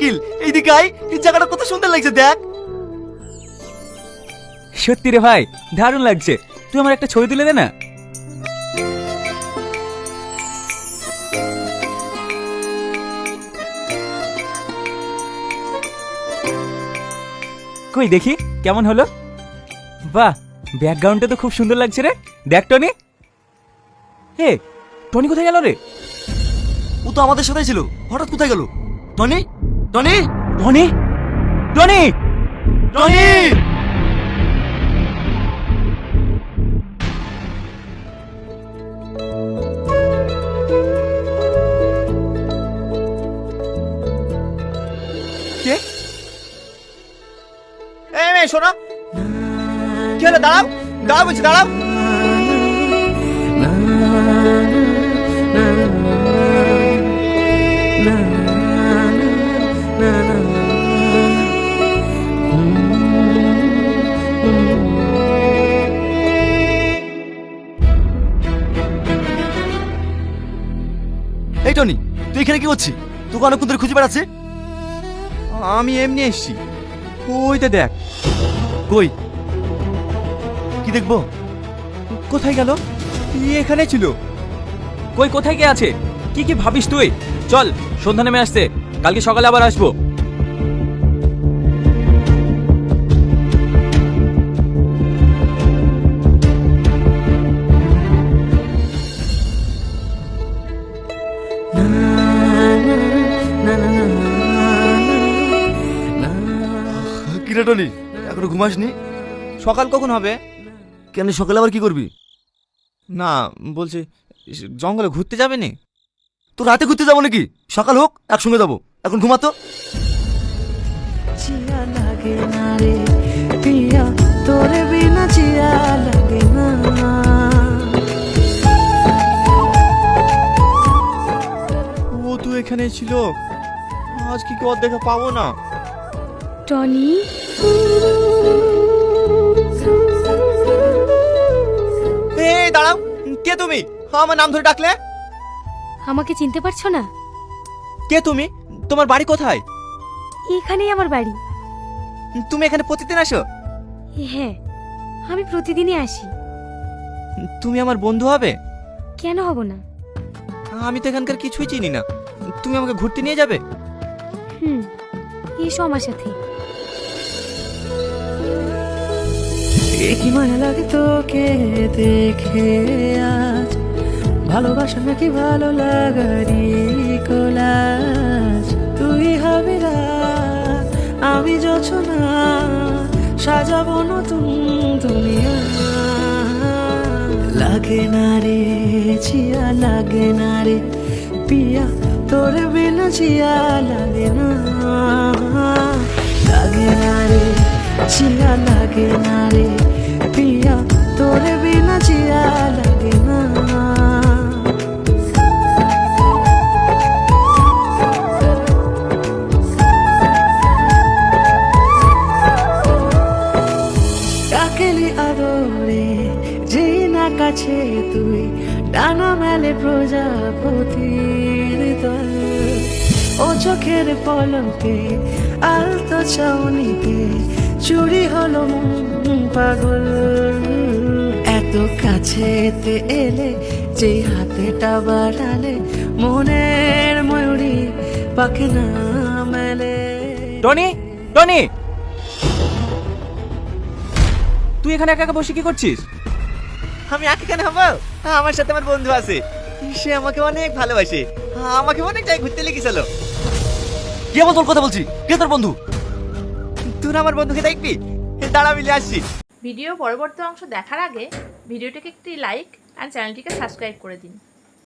গাই এই জায়গাটা কত সুন্দর লাগছে দেখ। সত্যি রে ভাই দারুণ লাগছে। তুই আমার একটা ছবি তুলে দে না। কই দেখি কেমন হলো? বাহ ব্যাকগ্রাউন্ডটা তো খুব সুন্দর লাগছে রে। দেখ টনি। হে টনি কোথায় গেল রে? ও তো আমাদের সাথে ছিল। হঠাৎ কোথায় গেল? Tony? Tony Tony Tony Tony কে এই মেয়ে শোনো কি হলো দাঁড়াও দাঁড়াও বলছি দাঁড়াও এই টনি তুই এখানে কি করছিস? তোকে অনেকক্ষণ ধরে খুঁজে বেড়াচ্ছে আমি এমনি এসছি। ওইটা দেখ। কই? কি দেখব? কোথায় গেল? এখানে ছিল। কই কোথায় গিয়ে আছে? কি কি ভাবিস তুই? চল সন্ধ্যা নেমে আসতে কালকে সকালে আবার আসব। কিরে টনি এখনও ঘুমাসনি? সকাল কখন হবে? কেন সকালে আবার কি করবি? না বলছি জঙ্গলে ঘুরতে যাবে নি? তো রাতে ঘুরতে যাব নাকি? সকাল হোক একসঙ্গে যাব। এখন ঘুমাতো জিয়া লাগে না রে পিয়া তোরে বিনা জিয়া লাগে না। ও তো এখানে ছিল। আজ কি ওর দেখা পাবো না? টনি? এই দাঁড়াও। কে তুমি? আমার নাম ধরে ডাকলে? আমাকে চিনতে পারছ না? কে তুমি? তোমার বাড়ি কোথায়? এখানেই আমার বাড়ি। তুমি এখানে প্রতিদিন আসো? হ্যাঁ আমি প্রতিদিনই আসি। তুমি আমার বন্ধু হবে? কেন হব না? আমি তো এখানকার কিছুই চিনি না। তুমি আমাকে ঘুরতে নিয়ে যাবে? হুম এসো আমার সাথে। কি মায়া লাগে তোকে দেখে আজ ভালোবাসা নাকি ভালো লাগারি কোলাজ। তুই হবে আমি যোছনা সাজাবো নতুন দুনিয়া। লাগে না রে চিয়া লাগে না রে, পিয়া তোর বিনা চিয়া লাগে না। লাগে না রে চিয়া লাগে না রে। পিয়া, তোর বিনা চিয়া লাগে না। ডাকেলি আদরে, যেই না কাছে তুই, ডানা মেলে ও চোখের পলকে আলতো চাউনিতে চুরি হলো পাগল। এত কাছেতে এলে যেই হাতেটা বাড়ালে মনের ময়ূরী পাখে না মেলে। Tony Tony! তুই এখানে একা একা বসে কি করছিস? আমি একা কেন হব? আমার সাথে আমার বন্ধু আছে। সে আমাকে অনেক ভালোবাসে। আমাকে অনেক জায়গায় ঘুরতে লেগেছিল। কে আমার তোর কথা বলছি? কে তোর বন্ধু? তুই আমার বন্ধুকে দেখবি? দাঁড়া মিলে আসছি। ভিডিও পরবর্তী অংশ দেখার আগে ভিডিওটিকে একটি লাইক আর চ্যানেলটিকে সাবস্ক্রাইব করে দিন।